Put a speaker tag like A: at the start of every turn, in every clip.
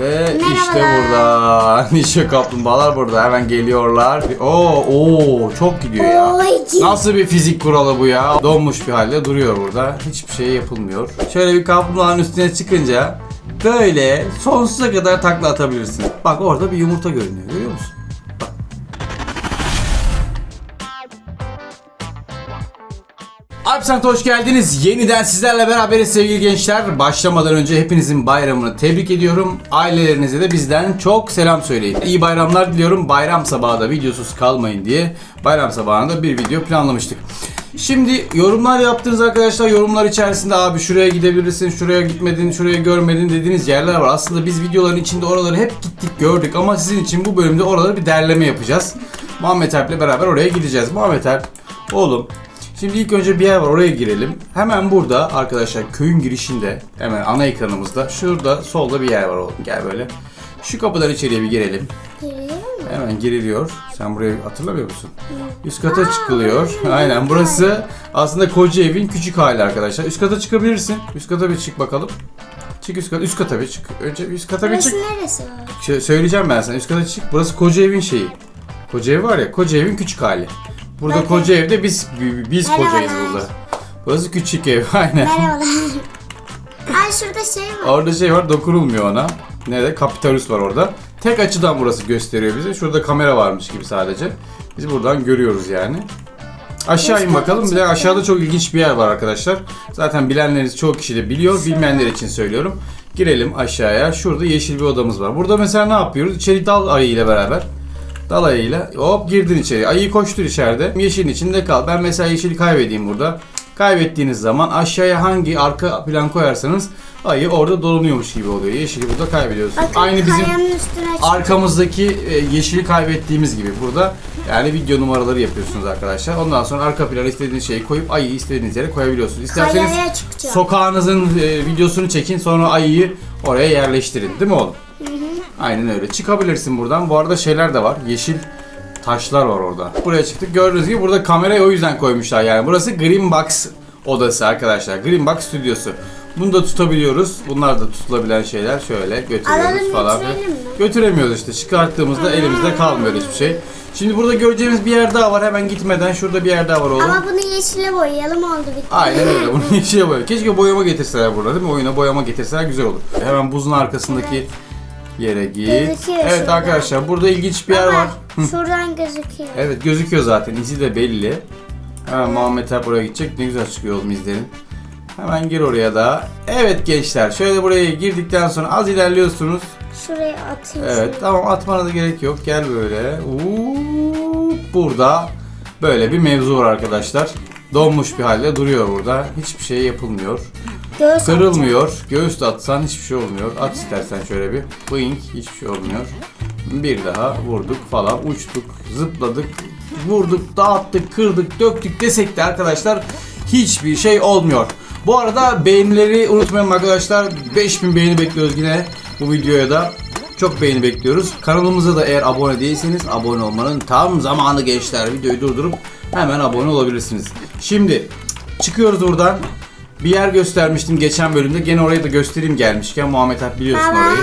A: Ve işte
B: Merhabalar.
A: burada. Ninja kaplumbağalar burada. Hemen geliyorlar. Oo, oo çok gidiyor ya. Nasıl bir fizik kuralı bu ya? Donmuş bir halde duruyor burada. Hiçbir şey yapılmıyor. Şöyle bir kaplumbağanın üstüne çıkınca böyle sonsuza kadar takla atabilirsin. Bak orada bir yumurta görünüyor. Görüyor musun? Bak. Alpsant'a hoş geldiniz. Yeniden sizlerle beraberiz sevgili gençler. Başlamadan önce hepinizin bayramını tebrik ediyorum. Ailelerinize de bizden çok selam söyleyin. İyi bayramlar diliyorum. Bayram sabahı da videosuz kalmayın diye bayram sabahında bir video planlamıştık. Şimdi yorumlar yaptınız arkadaşlar. Yorumlar içerisinde abi şuraya gidebilirsin, şuraya gitmedin, şuraya görmedin dediğiniz yerler var. Aslında biz videoların içinde oraları hep gittik gördük ama sizin için bu bölümde oraları bir derleme yapacağız. Muhammed Alp'le beraber oraya gideceğiz. Muhammed Alp, oğlum Şimdi ilk önce bir yer var oraya girelim. Hemen burada arkadaşlar köyün girişinde hemen ana ekranımızda şurada solda bir yer var oğlum gel böyle. Şu kapıdan içeriye bir girelim. Hemen giriliyor. Sen burayı hatırlamıyor musun? Üst kata çıkılıyor. Aynen burası aslında koca evin küçük hali arkadaşlar. Üst kata çıkabilirsin. Üst kata bir çık bakalım. Çık üst kata. Üst kata bir çık. Önce üst kata bir
B: Burası
A: çık.
B: neresi var?
A: Şey, söyleyeceğim ben sana. Üst kata çık. Burası koca evin şeyi. Koca ev var ya. Koca evin küçük hali. Burada
B: Bakın.
A: koca evde biz biz
B: Merhabalar.
A: kocayız burada. Burası küçük ev. Aynen.
B: Merhabalar. Ay şurada şey var.
A: Orada şey var dokunulmuyor ona. Nerede? Kapitalist var orada. Tek açıdan burası gösteriyor bize. Şurada kamera varmış gibi sadece. Biz buradan görüyoruz yani. Aşağı in bakalım. Bir de aşağıda çok ilginç bir yer var arkadaşlar. Zaten bilenleriniz çoğu kişi de biliyor. Bilmeyenler için söylüyorum. Girelim aşağıya. Şurada yeşil bir odamız var. Burada mesela ne yapıyoruz? İçeri dal ayı ile beraber. Dal ayıyla hop girdin içeri. Ayıyı koştur içeride. Yeşilin içinde kal. Ben mesela yeşili kaybedeyim burada. Kaybettiğiniz zaman aşağıya hangi arka plan koyarsanız ayı orada dolanıyormuş gibi oluyor. Yeşili burada kaybediyorsunuz.
B: Bakın
A: Aynı bizim arkamızdaki e, yeşili kaybettiğimiz gibi burada yani video numaraları yapıyorsunuz arkadaşlar. Ondan sonra arka plana istediğiniz şeyi koyup ayıyı istediğiniz yere koyabiliyorsunuz. İsterseniz sokağınızın e, videosunu çekin sonra ayıyı oraya yerleştirin. Değil mi oğlum? Aynen öyle. Çıkabilirsin buradan. Bu arada şeyler de var. Yeşil taşlar var orada. Buraya çıktık. Gördüğünüz gibi burada kamerayı o yüzden koymuşlar yani. Burası Green Box odası arkadaşlar. Green Box stüdyosu. Bunu da tutabiliyoruz. Bunlar da tutulabilen şeyler. Şöyle götürüyoruz
B: Alalım,
A: falan.
B: götürelim mi?
A: Götüremiyoruz işte. Çıkarttığımızda elimizde kalmıyor hiçbir şey. Şimdi burada göreceğimiz bir yer daha var. Hemen gitmeden şurada bir yer daha var oğlum.
B: Ama bunu yeşile boyayalım oldu bitti.
A: Aynen öyle. Bunu yeşile boya. Keşke boyama getirseler burada değil mi? Oyuna boyama getirseler güzel olur. Hemen buzun arkasındaki yere git.
B: Gözüküyor
A: Evet
B: şurada.
A: arkadaşlar burada ilginç bir yer var.
B: Baba şuradan gözüküyor.
A: Evet gözüküyor zaten. İzi de belli. Hemen Muhammed Alp oraya gidecek. Ne güzel çıkıyor oğlum izlerin. Hemen gir oraya da. Evet gençler şöyle buraya girdikten sonra az ilerliyorsunuz.
B: Şuraya atayım
A: Evet tamam atmana da gerek yok. Gel böyle. Uuu, burada böyle bir mevzu var arkadaşlar. Donmuş bir halde duruyor burada. Hiçbir şey yapılmıyor.
B: Göğüs.
A: Kırılmıyor. Göğüs de atsan hiçbir şey olmuyor. At istersen şöyle bir. Boing hiçbir şey olmuyor. Bir daha vurduk falan uçtuk, zıpladık, vurduk, dağıttık, kırdık, döktük desek de arkadaşlar hiçbir şey olmuyor. Bu arada beğenileri unutmayın arkadaşlar. 5000 beğeni bekliyoruz yine bu videoya da. Çok beğeni bekliyoruz. Kanalımıza da eğer abone değilseniz abone olmanın tam zamanı gençler. Videoyu durdurup hemen abone olabilirsiniz. Şimdi çıkıyoruz buradan. Bir yer göstermiştim geçen bölümde. Gene orayı da göstereyim gelmişken. Muhammed Alp biliyorsun
B: Baba.
A: orayı.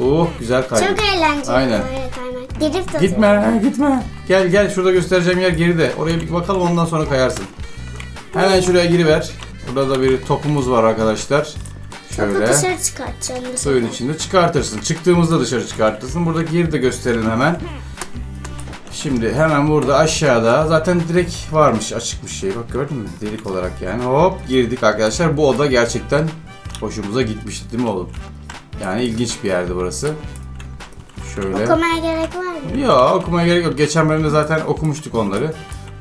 A: Oh güzel kaydı.
B: Çok eğlenceli
A: Aynen.
B: böyle kaymak.
A: Gitme gitme. Gel gel şurada göstereceğim yer geride. Oraya bir bakalım ondan sonra kayarsın. Hemen şuraya giriver. Burada da bir topumuz var arkadaşlar.
B: Topu
A: Şöyle.
B: dışarı çıkartacağım. bu
A: Suyun
B: sefer.
A: içinde çıkartırsın. Çıktığımızda dışarı çıkartırsın. Buradaki yeri de gösterelim hemen. Şimdi hemen burada aşağıda zaten direkt varmış açıkmış şey. Bak gördün mü? Delik olarak yani. Hop girdik arkadaşlar. Bu oda gerçekten hoşumuza gitmişti değil mi oğlum? Yani ilginç bir yerdi burası. Şöyle.
B: Okumaya gerek var mı?
A: Yok okumaya gerek yok. Geçen bölümde zaten okumuştuk onları.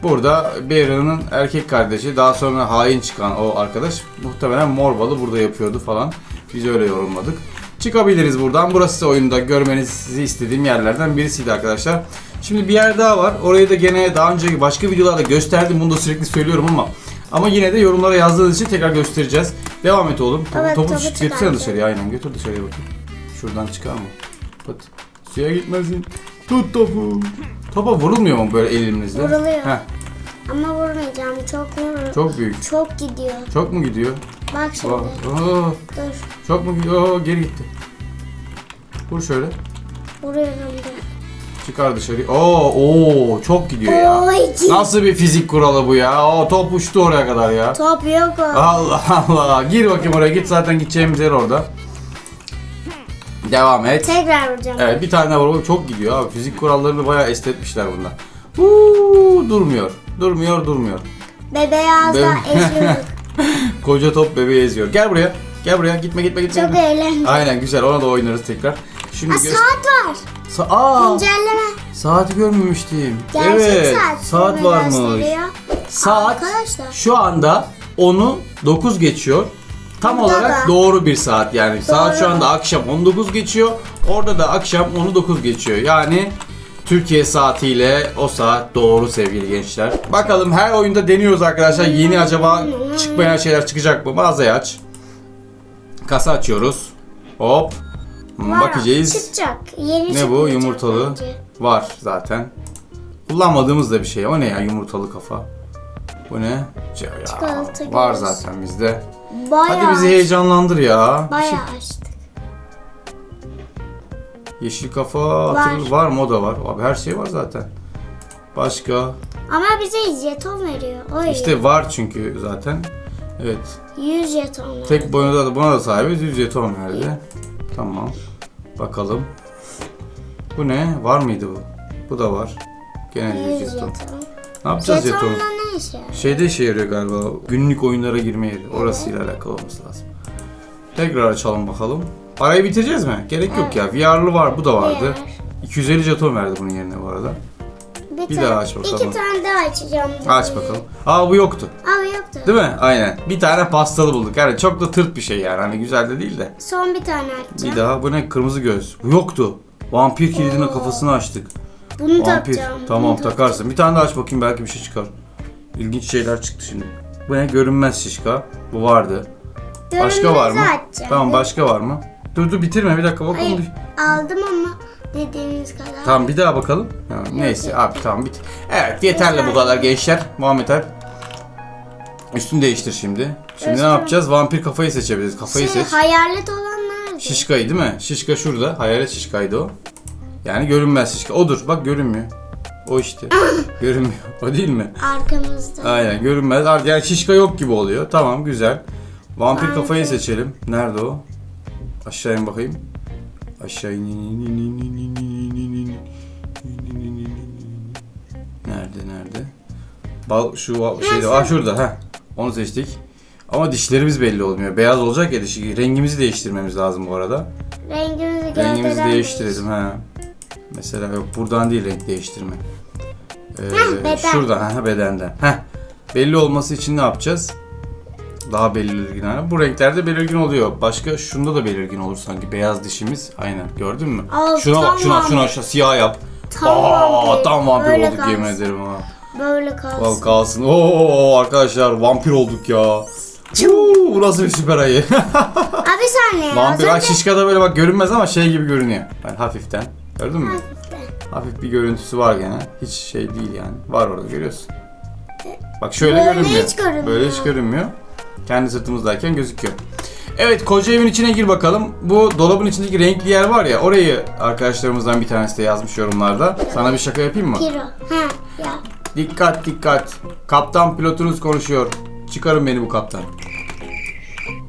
A: Burada Beyra'nın erkek kardeşi daha sonra hain çıkan o arkadaş muhtemelen Morbal'ı burada yapıyordu falan. Biz öyle yorumladık. Çıkabiliriz buradan. Burası oyunda görmenizi istediğim yerlerden birisiydi arkadaşlar. Şimdi bir yer daha var. Orayı da gene daha önce başka videolarda gösterdim. Bunu da sürekli söylüyorum ama ama yine de yorumlara yazdığınız için tekrar göstereceğiz. Devam et oğlum. Topu,
B: Evet,
A: topu
B: topu çıkardı.
A: dışarıya aynen. Götür dışarıya bakayım. Şuradan çıkar mı? Pat. Suya gitmesin. Tut topu. Topa vurulmuyor mu böyle elimizle?
B: Vuruluyor.
A: Heh,
B: Ama vurmayacağım. Çok vurur.
A: çok büyük.
B: Çok gidiyor.
A: Çok mu gidiyor?
B: Bak şimdi.
A: Oo, oo,
B: Dur.
A: çok mu gidiyor? Oo, geri gitti. Vur şöyle.
B: Vuruyorum da.
A: Çıkar dışarı. Oo, oo çok gidiyor ya. Nasıl bir fizik kuralı bu ya? O top uçtu oraya kadar ya.
B: Top yok o.
A: Allah Allah. Gir bakayım oraya. Git zaten gideceğimiz yer orada. Devam et.
B: Tekrar vuracağım.
A: Evet bir tane var. O Çok gidiyor abi. Fizik kurallarını bayağı estetmişler bunda. Uuu, durmuyor. Durmuyor, durmuyor.
B: Bebeği az
A: Bebe-
B: eziyorduk.
A: Koca top bebeği eziyor. Gel buraya. Gel buraya. Gitme gitme gitme.
B: Çok eğlenceli.
A: Aynen güzel. Ona da oynarız tekrar. Şimdi
B: Aa,
A: göz-
B: saat var.
A: Sa- Aa,
B: Güncelleme.
A: saati görmemiştim.
B: Gerçek
A: evet,
B: saat.
A: saat varmış.
B: gösteriyor.
A: Saat
B: Arkadaşlar.
A: şu anda 10'u 9 geçiyor. Tam
B: Burada
A: olarak
B: da.
A: doğru bir saat yani. Saat şu
B: Doğru.
A: anda akşam 19 geçiyor. Orada da akşam 10'u 9 geçiyor. Yani Türkiye saatiyle o saat doğru sevgili gençler. Bakalım her oyunda deniyoruz arkadaşlar. Yeni acaba çıkmayan şeyler çıkacak mı? Mağazayı aç. Kasa açıyoruz. Hop.
B: Var,
A: Bakacağız.
B: Çıkacak. Yeni
A: Ne bu? Yumurtalı.
B: bence.
A: Var zaten. Kullanmadığımız da bir şey. O ne ya yumurtalı kafa? Bu ne? Ya,
B: Çikolata
A: var zaten bizde.
B: Bayağı,
A: Hadi bizi heyecanlandır ya.
B: bayağı açtık.
A: Yeşil kafa hatırlı var mı? O da var. Abi her şey var zaten. Başka.
B: Ama bize jeton veriyor. O iyi.
A: İşte var çünkü zaten. Evet.
B: 100 jeton.
A: Tek boyuna da buna da sahibiz. 100 jeton verdi. Tamam. Bakalım. Bu ne? Var mıydı bu? Bu da var. Gene
B: 100
A: 100 jeton. Ne yapacağız jetonu?
B: Jetonla ne işe yarar?
A: Şeyde işe yarıyor galiba. Günlük oyunlara girme yeri. Orasıyla alakalı olması lazım. Tekrar açalım bakalım. Parayı bitireceğiz mi? Gerek yok ya. VR'lı var. Bu da vardı.
B: Var.
A: 250 jeton verdi bunun yerine bu arada. Bir
B: tane-
A: daha aç bakalım.
B: İki tane daha açacağım.
A: Aç bakalım. Aa bu yoktu.
B: Abi yoktu.
A: Değil mi? Aynen. Bir tane pastalı bulduk. Yani çok da tırt bir şey yani. Hani güzel de değil de.
B: Son bir tane açacağım.
A: Bir daha. Bu ne? Kırmızı göz. Bu yoktu. Vampir kilidinin kafasını açtık.
B: Bunu
A: Vampir.
B: takacağım.
A: Tamam
B: bunu
A: takarsın. Bir tane daha aç bakayım belki bir şey çıkar. İlginç şeyler çıktı şimdi. Bu ne? Görünmez şişka. Bu vardı.
B: takacağım.
A: Başka var mı?
B: Açacağım.
A: Tamam başka var mı? Dur dur bitirme bir dakika bakalım.
B: Hayır, aldım ama dediğiniz kadar.
A: Tamam bir daha bakalım. Ha, neyse abi tamam bit. Evet yeterli bu kadar gençler. Muhammed Alp. Üstünü değiştir şimdi. Şimdi Özgür.
B: ne
A: yapacağız? Vampir kafayı seçebiliriz. Kafayı
B: Şey,
A: seç.
B: hayalet olan nerede?
A: Şişkayı değil mi? Şişka şurada. Hayalet şişkaydı o. Yani görünmez şişka. Odur. Bak görünmüyor. O işte. görünmüyor. O değil mi?
B: Arkamızda.
A: Aynen görünmez. Ar- Yani şişka yok gibi oluyor. Tamam güzel. Vampir kafayı seçelim. Nerede o? Aşağı in bakayım. Aşağı in. Nerede nerede? Bal şu va- şeyde. Ah şurada. Heh. Onu seçtik. Ama dişlerimiz belli olmuyor. Beyaz olacak ya dişi. Rengimizi değiştirmemiz lazım bu arada.
B: Rengimizi
A: Rengimizi değiştirelim ha. Mesela yok buradan değil renk değiştirme. Ee,
B: beden.
A: şuradan ha bedenden. Heh. Belli olması için ne yapacağız? Daha belirgin hali. Bu renklerde belirgin oluyor. Başka şunda da belirgin olur sanki beyaz dişimiz. Aynen gördün mü?
B: Aa,
A: şuna bak şuna şuna şuna siyah yap.
B: Tam
A: Aa, tam vampir olduk yemin ederim ha.
B: Böyle kalsın.
A: Vallahi kalsın. Oo arkadaşlar vampir olduk ya. Uuu, bu nasıl bir süper ayı.
B: Abi saniye.
A: Vampir
B: az
A: bak
B: önce-
A: şişkada böyle bak görünmez ama şey gibi görünüyor. Yani hafiften. Gördün mü?
B: Hafiften.
A: Hafif bir görüntüsü var gene. Hiç şey değil yani. Var orada görüyorsun. Bak şöyle
B: Böyle
A: görünmüyor.
B: hiç görünmüyor.
A: Böyle hiç görünmüyor. Kendi sırtımızdayken gözüküyor. Evet koca evin içine gir bakalım. Bu dolabın içindeki renkli yer var ya orayı arkadaşlarımızdan bir tanesi de yazmış yorumlarda. Sana bir şaka yapayım mı?
B: Kiro. Ha ya.
A: Dikkat dikkat. Kaptan pilotunuz konuşuyor. Çıkarın beni bu kaptan.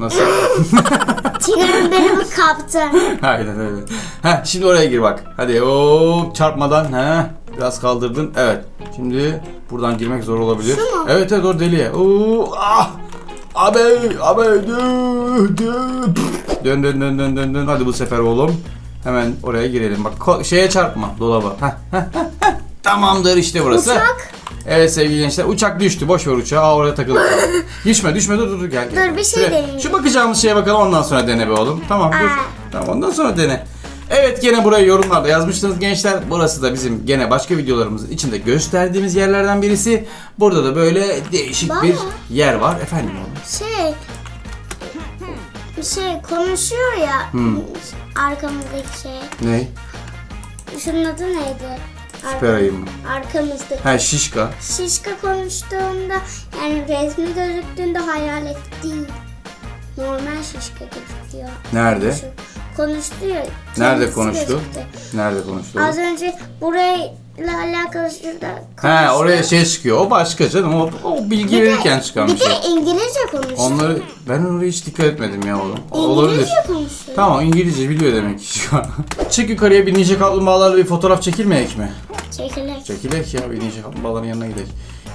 A: Nasıl?
B: Tigrin beni bu kaptı.
A: Aynen öyle. Heh, şimdi oraya gir bak. Hadi hop çarpmadan. Heh, biraz kaldırdın. Evet. Şimdi buradan girmek zor olabilir.
B: Şu mu?
A: Evet evet o deliye. Oo, ah! Abi, abi, dö, dö. Dön dön dön dön dön dön. Hadi bu sefer oğlum. Hemen oraya girelim. Bak şeye çarpma dolaba. Heh, heh, heh. Tamamdır işte burası.
B: Uçak.
A: Evet sevgili gençler uçak düştü. Boş ver uçağı. Aa, oraya takıldı. düşme düşme dur dur dur gel. gel.
B: Dur, bir şey
A: Şuraya-
B: deneyeyim.
A: Şu bakacağımız şeye bakalım ondan sonra dene be oğlum. Tamam dur.
B: Aa.
A: Tamam ondan sonra dene. Evet gene buraya yorumlarda yazmıştınız gençler. Burası da bizim gene başka videolarımızın içinde gösterdiğimiz yerlerden birisi. Burada da böyle değişik
B: Baba.
A: bir yer var. Efendim oğlum.
B: Şey. Bir şey konuşuyor ya.
A: Hmm.
B: Arkamızdaki şey.
A: Ne?
B: Şunun adı neydi?
A: Süper ayı mı?
B: Arkamızdaki.
A: Ha şişka.
B: Şişka konuştuğunda yani resmi gözüktüğünde hayalet değil. Normal şişka gözüküyor.
A: Nerede?
B: Konuştu ya.
A: Nerede konuştu?
B: gözüktü.
A: Nerede konuştu?
B: Az önce alakalı şurada
A: He oraya şey çıkıyor. O başka canım. O, o bilgi verirken çıkan bir
B: Bir de. İngilizce konuştu.
A: Onları ben oraya hiç dikkat etmedim ya oğlum. Olabilir.
B: İngilizce konuştu.
A: Tamam İngilizce biliyor demek ki şu an. Çık yukarıya bir ninja kaplumbağalarla bir fotoğraf çekilmeyek mi?
B: Çekilek.
A: Çekilek ya bir ninja kaplumbağaların yanına gidelim.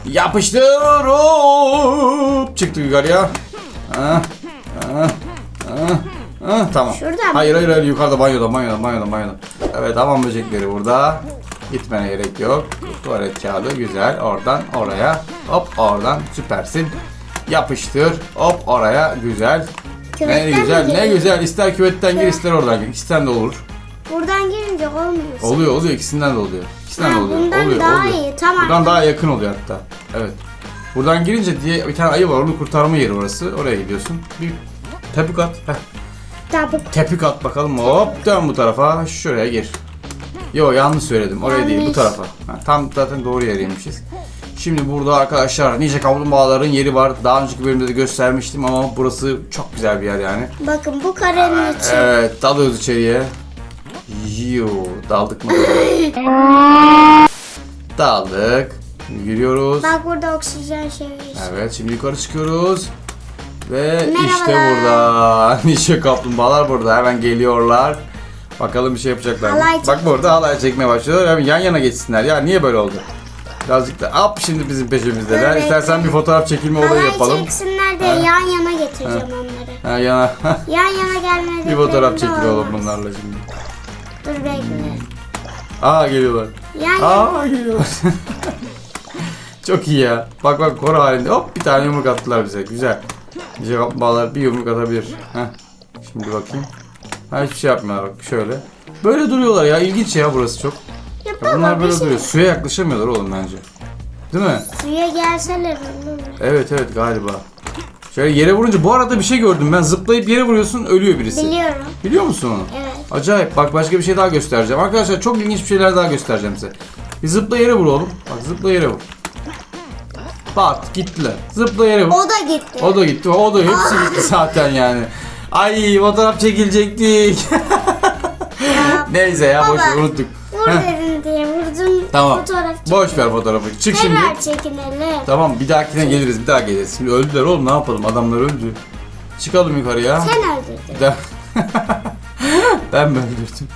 A: Yapıştır hop. Çıktı yukarıya. Ah, ah, ah, ah, tamam.
B: Şuradan mı?
A: Hayır hayır hayır yukarıda banyoda banyoda banyoda banyoda. Evet hamam böcekleri burada. Gitmene gerek yok. Tuvalet kağıdı güzel. Oradan oraya. Hop oradan süpersin. Yapıştır. Hop oraya güzel. Ne
B: Küvetten
A: güzel
B: mi
A: ne güzel. İster küvetten gir ister oradan gir. İkisinden de olur.
B: Buradan girince olmuyor.
A: Oluyor oluyor ikisinden de oluyor. İkisinden de oluyor.
B: bundan
A: oluyor,
B: daha
A: oluyor.
B: iyi, tamam.
A: Buradan daha yakın oluyor hatta. Evet. Buradan girince diye bir tane ayı var onu kurtarma yeri orası. Oraya gidiyorsun. Bir tepik at. Heh.
B: Tabii.
A: Tepik at bakalım. Hop dön bu tarafa. Şuraya gir. Yo yanlış söyledim. Oraya değil bu
B: Yanlış.
A: tarafa. Ha, tam zaten doğru yeriymişiz. Şimdi burada arkadaşlar nice kaplumbağaların yeri var. Daha önceki bölümde de göstermiştim ama burası çok güzel bir yer yani.
B: Bakın bu karenin içi.
A: Evet dalıyoruz içeriye. Yo daldık mı? Daldık. Yürüyoruz.
B: Bak burada oksijen var.
A: Evet şimdi yukarı çıkıyoruz. Ve işte
B: Merhabalar.
A: burada. Nice kaplumbağalar burada. Hemen geliyorlar. Bakalım bir şey yapacaklar. mı?
B: Halay
A: Bak
B: çek-
A: burada halay çekmeye başlıyorlar. Hemen yan yana geçsinler. Ya niye böyle oldu? Birazcık da hop şimdi bizim peşimizdeler.
B: Evet.
A: İstersen bir fotoğraf çekilme olayı
B: Halay
A: yapalım.
B: çeksinler de yan yana getireceğim onları.
A: Ha, yana.
B: Yan yana gelmedi.
A: bir fotoğraf çekil oğlum bunlarla şimdi.
B: Dur bekle.
A: Aa geliyorlar.
B: Yan yana.
A: Aa geliyorlar. Çok iyi ya. Bak bak koro halinde. Hop bir tane yumruk attılar bize. Güzel. Nice kaplumbağalar bir yumruk atabilir. Heh. Şimdi bakayım. Ha hiçbir şey yapmıyorlar bak şöyle. Böyle duruyorlar ya. İlginç ya burası çok.
B: Ya
A: Ya
B: baba
A: bunlar
B: bir
A: böyle
B: şey.
A: duruyor. Suya yaklaşamıyorlar oğlum bence. Değil mi?
B: Suya gelseler olur?
A: Evet evet galiba. Şöyle yere vurunca bu arada bir şey gördüm ben. Zıplayıp yere vuruyorsun ölüyor birisi.
B: Biliyorum.
A: Biliyor musun onu?
B: Evet.
A: Acayip. Bak başka bir şey daha göstereceğim. Arkadaşlar çok ilginç bir şeyler daha göstereceğim size. Bir zıpla yere vur oğlum. Bak zıpla yere vur. Pat gittiler. Zıpla yere vur.
B: O da gitti.
A: O da gitti. O da hepsi gitti zaten yani. Ay fotoğraf çekilecektik. Neyse ya boş ver
B: Baba,
A: unuttuk.
B: Vur
A: Heh,
B: dedin diye vurdun.
A: Tamam.
B: Fotoğraf çek.
A: Boş ver fotoğrafı. Çık şimdi.
B: Tekrar çekinelim.
A: Tamam bir dahakine geliriz bir daha geliriz. Şimdi öldüler oğlum ne yapalım adamlar öldü. Çıkalım yukarıya.
B: Sen öldürdün.
A: Ben, ben mi öldürdüm?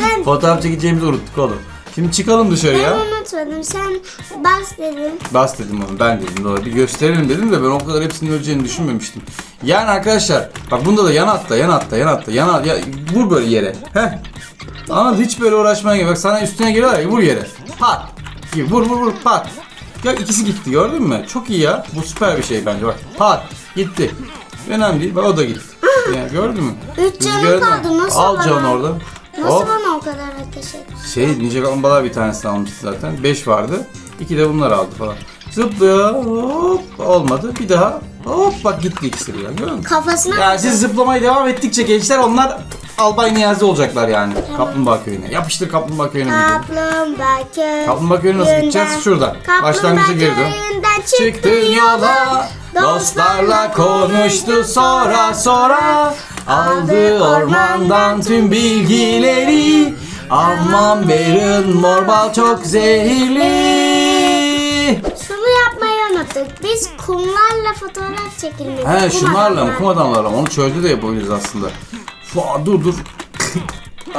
B: Sen
A: Fotoğraf çekeceğimizi unuttuk oğlum. Şimdi çıkalım dışarıya.
B: ben unutmadım. Sen bas dedin.
A: Bas dedim onu ben dedim doğru. Bir gösterelim dedim de ben o kadar hepsinin öleceğini düşünmemiştim. Yani arkadaşlar bak bunda da yan atla yan atla yan atla yan at, ya, vur böyle yere. Heh. Anladın hiç böyle uğraşmaya gerek. Bak sana üstüne geliyorlar ya vur yere. Pat. Vur vur vur pat. Ya ikisi gitti gördün mü? Çok iyi ya. Bu süper bir şey bence bak. Pat. Gitti. Önemli değil. Bak o da gitti. Yani gördün mü?
B: Üç canım kaldı, nasıl
A: Al canı orada.
B: Nasıl
A: Hop.
B: Ettin?
A: Şey Ninja Kaplumbağalar bir tanesini almıştı zaten. 5 vardı. 2 de bunlar aldı falan. Zıplıyor. Hop. Olmadı. Bir daha. Hop bak gitti ikisi bir ya. Görüyor musun?
B: Kafasına
A: Yani siz zıplamaya devam ettikçe gençler onlar Albay Niyazi olacaklar yani. Kaplumbağa köyüne. Yapıştır Kaplumbağa köyüne.
B: Kaplumbağa köy.
A: Kaplumbağa köyüne nasıl gideceğiz? Şuradan. Başlangıça geri dön.
B: köyünden
A: Çıktın yola Dostlarla konuştu sonra sonra Aldı ormandan tüm bilgileri Aman berin morbal çok zehirli
B: Şunu yapmayı unuttuk. Biz kumlarla fotoğraf çekilmedik.
A: He şunlarla mı? Kum adamlarla mı? Onu çölde de yapabiliriz aslında. Fua, dur dur.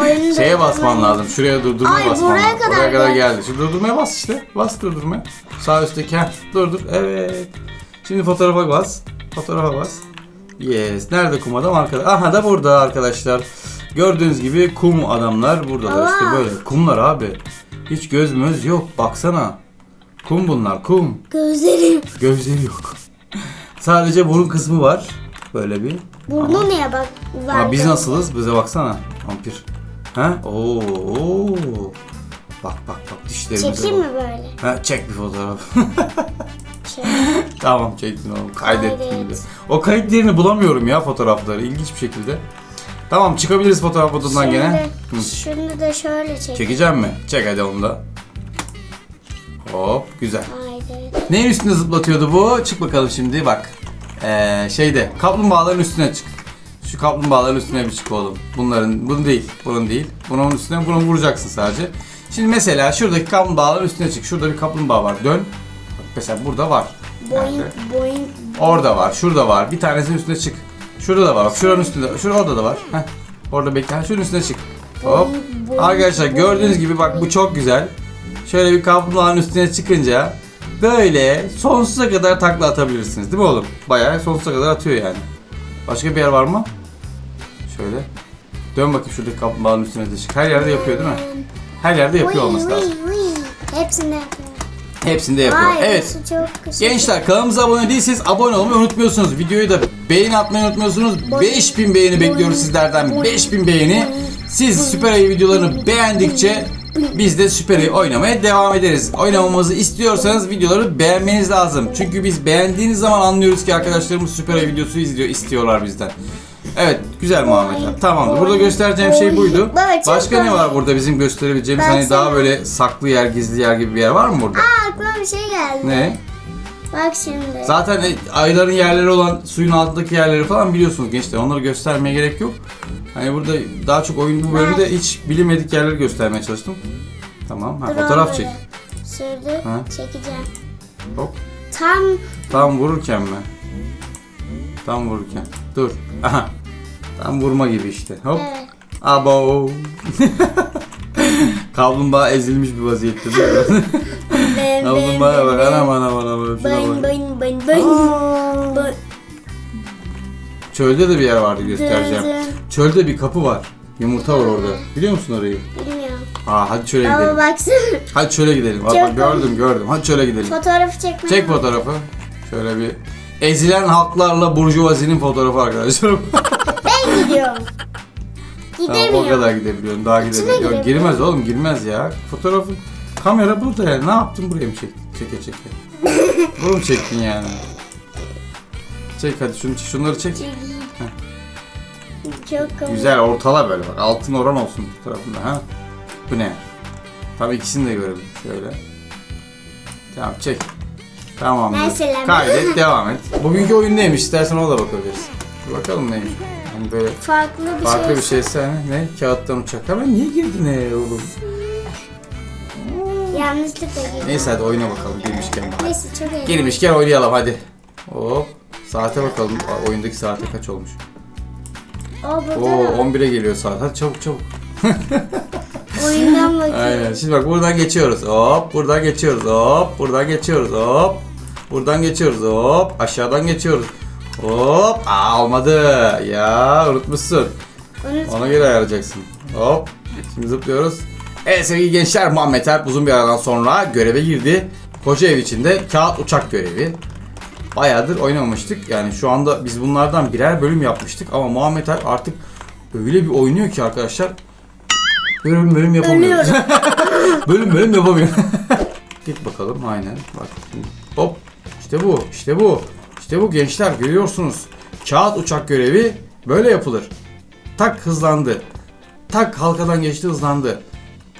B: Oyunu
A: Şeye
B: da-
A: basman lazım. Şuraya durdurmaya
B: Ay,
A: basman
B: buraya
A: lazım.
B: kadar
A: Oraya kadar
B: geldi.
A: geldi. Şu durdurmaya bas işte. Bas durdurmaya. Sağ üstteki. Heh, dur dur. Evet. Şimdi fotoğrafa bas. Fotoğrafa bas. Yes. Nerede kum adam? Arkada. Aha da burada arkadaşlar. Gördüğünüz gibi kum adamlar burada da işte böyle. Kumlar abi. Hiç göz möz yok. Baksana. Kum bunlar. Kum.
B: Gözlerim.
A: Gözleri yok. Sadece burun kısmı var. Böyle bir.
B: Burnu niye bak var?
A: Ama biz nasılız? Bize baksana. Vampir. Ha? Oo. Bak bak bak dişlerimize
B: Çekeyim
A: bak.
B: mi böyle?
A: Ha, çek bir fotoğraf. Tamam çektin oğlum. Kaydettim
B: Kaydet.
A: bir de. O kayıt yerini bulamıyorum ya fotoğrafları. İlginç bir şekilde. Tamam çıkabiliriz fotoğraf odandan gene.
B: Şimdi şunu da şöyle çek.
A: Çekeceğim mi? Çek hadi onu da. Hop güzel.
B: Haydi.
A: Neyin üstüne zıplatıyordu bu? Çık bakalım şimdi bak. Ee, şeyde kaplumbağaların üstüne çık. Şu kaplumbağaların üstüne bir çık oğlum. Bunların, bunun değil, bunun değil. Bunun üstüne bunu vuracaksın sadece. Şimdi mesela şuradaki kaplumbağaların üstüne çık. Şurada bir kaplumbağa var. Dön. Bak mesela burada var.
B: Boing
A: Nerede?
B: boing.
A: Orada var, şurada var. Bir tanesinin üstüne çık. Şurada da var. Bak şuranın üstünde. Şurada orada da var. Heh. Orada bekle. Ha, Şunun üstüne çık. Hop. Arkadaşlar gördüğünüz gibi bak bu çok güzel. Şöyle bir kaplumbağanın üstüne çıkınca böyle sonsuza kadar takla atabilirsiniz. Değil mi oğlum? Bayağı sonsuza kadar atıyor yani. Başka bir yer var mı? Şöyle. Dön bakayım şuradaki kaplumbağanın üstüne de çık. Her yerde yapıyor değil mi? Her yerde yapıyor olması lazım.
B: Hepsini yapıyor.
A: Hepsinde yapıyor.
B: Vay,
A: Evet.
B: çok güzel.
A: Gençler kanalımıza abone değilseniz abone olmayı unutmuyorsunuz. Videoyu da beğeni atmayı unutmuyorsunuz. 5000 beğeni bekliyoruz sizlerden. 5000 beğeni. Siz Süper Ayı videolarını beğendikçe biz de Süper Ayı oynamaya devam ederiz. Oynamamızı istiyorsanız videoları beğenmeniz lazım. Çünkü biz beğendiğiniz zaman anlıyoruz ki arkadaşlarımız Süper Ayı videosu izliyor, istiyorlar bizden. Evet, güzel abi. Tamamdır. Burada göstereceğim şey buydu. Başka ne var burada bizim gösterebileceğimiz hani daha böyle saklı yer, gizli yer gibi bir yer var mı burada?
B: Aa aklıma bir şey geldi.
A: Ne?
B: Bak şimdi.
A: Zaten e, ayların yerleri olan suyun altındaki yerleri falan biliyorsunuz gençler. Onları göstermeye gerek yok. Hani burada daha çok oyun bu bölümde hiç bilinmedik yerleri göstermeye çalıştım. Tamam. Ha, fotoğraf çek.
B: böyle. Sürdü.
A: Ha.
B: Çekeceğim.
A: Hop.
B: Tam
A: Tam vururken mi? Tam vururken. Dur. Aha. Tam vurma gibi işte. Hop.
B: evet.
A: Abo. Kaplumbağa ezilmiş bir vaziyette değil mi?
B: Ben
A: Kaplumbağaya bak. Anam anam anam. Şuna
B: Ben
A: bak.
B: ben ben ben. Ben-
A: Çölde de bir yer vardı göstereceğim.
B: Dın
A: Çölde bir kapı var. Yumurta var orada. Biliyor musun orayı?
B: Bilmiyorum.
A: Aa hadi çöle
B: Ama
A: gidelim.
B: baksana.
A: Hadi çöle gidelim. Bak,
B: Çok
A: bak gördüm gördüm. Hadi çöle gidelim.
B: Fotoğrafı çekmeye
A: Çek fotoğrafı. Şöyle bir ezilen halklarla burjuvazinin fotoğrafı arkadaşlar.
B: Gidiyorum.
A: tamam o
B: Gidemiyorum.
A: kadar gidebiliyorum. Daha gidemiyorum.
B: Girebiliyorum.
A: girmez oğlum girmez ya. Fotoğrafı kamera burada ya. Ne yaptın buraya mı çektin? Çeke çeke. Bunu mu çektin yani? Çek hadi şunu, şunları çek.
B: Çok komik.
A: Güzel ortala böyle bak. Altın oran olsun fotoğrafında ha. Bu ne? Tabii ikisini de görelim. Şöyle. Tamam çek. Tamam. Kaydet devam et. Bugünkü oyun neymiş? İstersen ona da bakabiliriz. Bakalım neymiş. Hani böyle
B: Farklı bir
A: farklı
B: şey.
A: bir şeyse hani ne? Kağıttan uçak. Hemen niye girdin ne oğlum?
B: Yanlışlıkla girdim.
A: Neyse hadi oyuna bakalım girmişken. bari.
B: Neyse çok eğlenceli.
A: Girmişken oynayalım hadi. Hop. Saate bakalım. Aa, Oyundaki saate kaç olmuş?
B: Burada
A: Oo
B: da var.
A: 11'e geliyor saat. Hadi çabuk çabuk.
B: Oyundan bakıyorum.
A: Aynen. Şimdi bak buradan geçiyoruz. Hop, buradan geçiyoruz. Hop, buradan geçiyoruz. Hop. Buradan geçiyoruz. Hop, aşağıdan geçiyoruz. Hop. Aa olmadı. Ya unutmuşsun.
B: Unut.
A: Ona göre ayarlayacaksın. Hop. Şimdi zıplıyoruz. Evet sevgili gençler Muhammed Alp uzun bir aradan sonra göreve girdi. Koca ev içinde kağıt uçak görevi. Bayağıdır oynamamıştık. Yani şu anda biz bunlardan birer bölüm yapmıştık ama Muhammed Alp artık öyle bir oynuyor ki arkadaşlar. Bölüm bölüm yapamıyoruz. bölüm bölüm yapamıyor. Git bakalım aynen. Bak. Hop. İşte bu. işte bu. İşte bu gençler görüyorsunuz. Kağıt uçak görevi böyle yapılır. Tak hızlandı. Tak halkadan geçti hızlandı.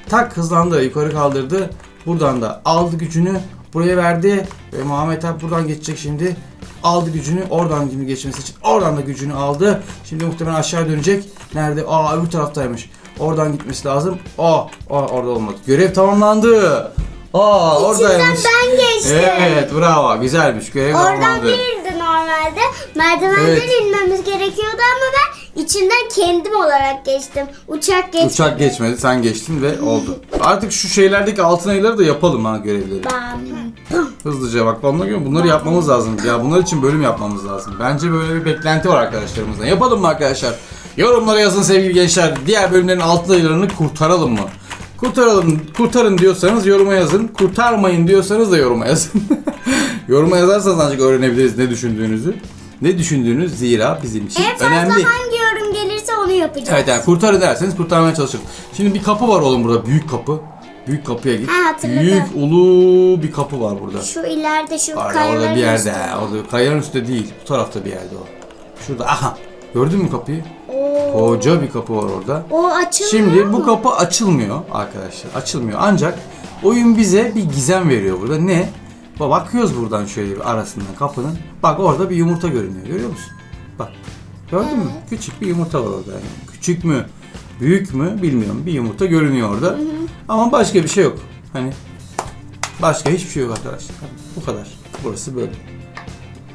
A: Tak hızlandı yukarı kaldırdı. Buradan da aldı gücünü buraya verdi. Ve Muhammed Alp buradan geçecek şimdi. Aldı gücünü oradan şimdi geçmesi için. Oradan da gücünü aldı. Şimdi muhtemelen aşağı dönecek. Nerede? Aa öbür taraftaymış. Oradan gitmesi lazım. Aa, aa orada olmadı. Görev tamamlandı. Aa oradaymış.
B: ben geçtim.
A: Evet bravo güzelmiş. Görev
B: Oradan
A: tamamlandı.
B: değildi normalde. Merdivenden
A: Evet.
B: inmemiz gerekiyordu ama ben içinden kendim olarak geçtim. Uçak geçti.
A: Uçak geçmedi sen geçtin ve oldu. Artık şu şeylerdeki altın ayıları da yapalım ha görevleri.
B: Bam.
A: Hızlıca bak onlara göre bunları yapmamız lazım. Ya bunlar için bölüm yapmamız lazım. Bence böyle bir beklenti var arkadaşlarımızdan. Yapalım mı arkadaşlar? Yorumlara yazın sevgili gençler. Diğer bölümlerin altın ayılarını kurtaralım mı? Kurtaralım, kurtarın diyorsanız yoruma yazın. Kurtarmayın diyorsanız da yoruma yazın. yoruma yazarsanız ancak öğrenebiliriz ne düşündüğünüzü. Ne düşündüğünüz zira bizim için
B: En fazla
A: önemli.
B: hangi yorum gelirse onu yapacağız.
A: Evet yani kurtarın derseniz kurtarmaya çalışırım. Şimdi bir kapı var oğlum burada büyük kapı. Büyük kapıya git.
B: Ha, hatırladım.
A: büyük ulu bir kapı var burada.
B: Şu ileride şu
A: Var
B: kayaların
A: orada bir yerde. ha, Orada kayanın üstte değil. Bu tarafta bir yerde o. Şurada. Aha. Gördün mü kapıyı?
B: Oo.
A: Koca bir kapı var orada.
B: O açılmıyor
A: Şimdi bu kapı açılmıyor arkadaşlar. Açılmıyor. Ancak oyun bize bir gizem veriyor burada. Ne? Bak bakıyoruz buradan şöyle bir arasından kapının. Bak orada bir yumurta görünüyor. Görüyor musun? Bak. Gördün mü? Küçük bir yumurta var orada. Yani. Küçük mü? Büyük mü? Bilmiyorum. Bir yumurta görünüyor orada. Ama başka bir şey yok. Hani başka hiçbir şey yok arkadaşlar. Bu kadar. Burası böyle.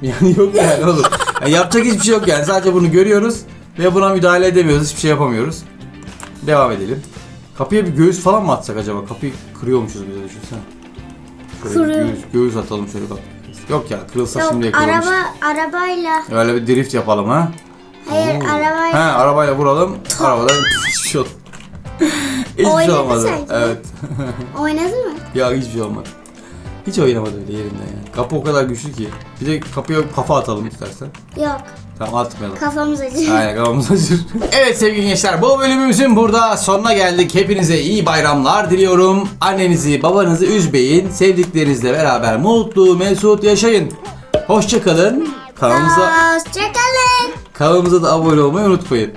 A: Yani yok yani oğlum. Yani yapacak hiçbir şey yok yani. Sadece bunu görüyoruz ve buna müdahale edemiyoruz. Hiçbir şey yapamıyoruz. Devam edelim. Kapıya bir göğüs falan mı atsak acaba? Kapıyı kırıyormuşuz biz de düşünsene. Şöyle. Göğüs, göğüs atalım şöyle bak. Yok ya kırılsa
B: Yok
A: şimdiye kırılmış.
B: araba arabayla.
A: Öyle bir drift yapalım ha.
B: Hayır
A: Oo.
B: arabayla.
A: He arabayla vuralım. Arabadan hiçbir şey olmadı. Hiçbir şey
B: Oynadı
A: olmadı.
B: sanki.
A: Evet.
B: Oynadı mı?
A: ya hiçbir şey olmadı. Hiç oynamadı bile yerinden yani. Kapı o kadar güçlü ki. Bir de kapıya kafa atalım istersen.
B: Yok.
A: Tamam atmayalım.
B: Kafamız acıyor.
A: Aynen kafamız acır. evet sevgili gençler bu bölümümüzün burada sonuna geldik. Hepinize iyi bayramlar diliyorum. Annenizi babanızı üzmeyin. Sevdiklerinizle beraber mutlu mesut yaşayın. Hoşçakalın. Kanalımıza,
B: Hoşçakalın.
A: kanalımıza da abone olmayı unutmayın.